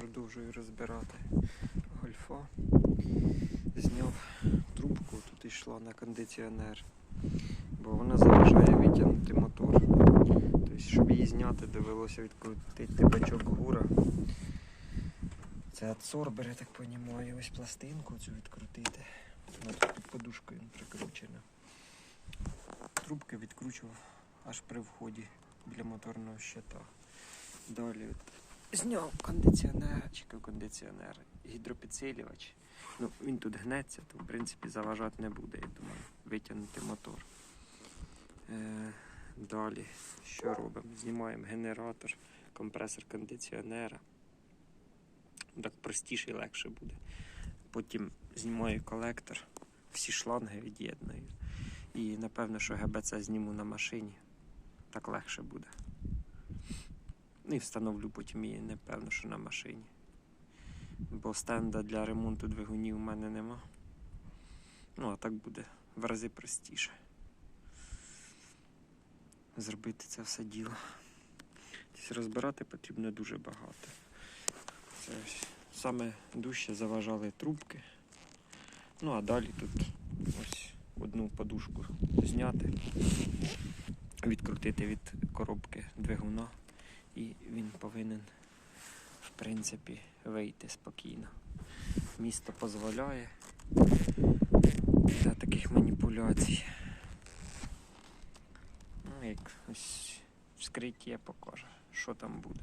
Продовжую розбирати гольфа. Зняв трубку, тут йшла на кондиціонер, бо вона заважає витягнути мотор. Тобто, щоб її зняти, довелося відкрутити бачок гура. Це адсорбер, я так розумію, ось пластинку цю відкрутити. Вона тут під подушкою прикручена. Трубки відкручував аж при вході біля моторного щита. Далі зняв кондиціонер, чи кондиціонер, гідропідсилювач. Ну, він тут гнеться, то в принципі заважати не буде, я думаю, витягнути мотор. Е, далі, що робимо? Знімаємо генератор, компресор кондиціонера. Так простіше і легше буде. Потім знімаю колектор, всі шланги від'єдную. І напевно, що ГБЦ зніму на машині. Так легше буде. Ну і встановлю потім її, напевно, що на машині. Бо стенда для ремонту двигунів у мене нема. Ну, а так буде в рази простіше. Зробити це все діло. Тобто розбирати потрібно дуже багато. Це саме дужче заважали трубки. Ну а далі тут ось одну подушку зняти, відкрутити від коробки двигуна і він повинен, в принципі, вийти спокійно. Місто дозволяє для таких маніпуляцій. Ну, як ось вскриття покаже, що там буде.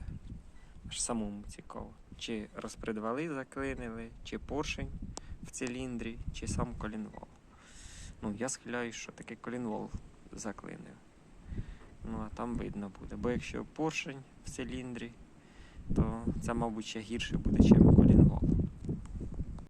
Аж самому цікаво. Чи розпредвали заклинили, чи поршень в циліндрі, чи сам колінвал. Ну, я схиляюсь, що таке колінвал заклинив. Там видно буде. Бо якщо поршень в циліндрі, то це, мабуть, ще гірше буде, ніж колінвал.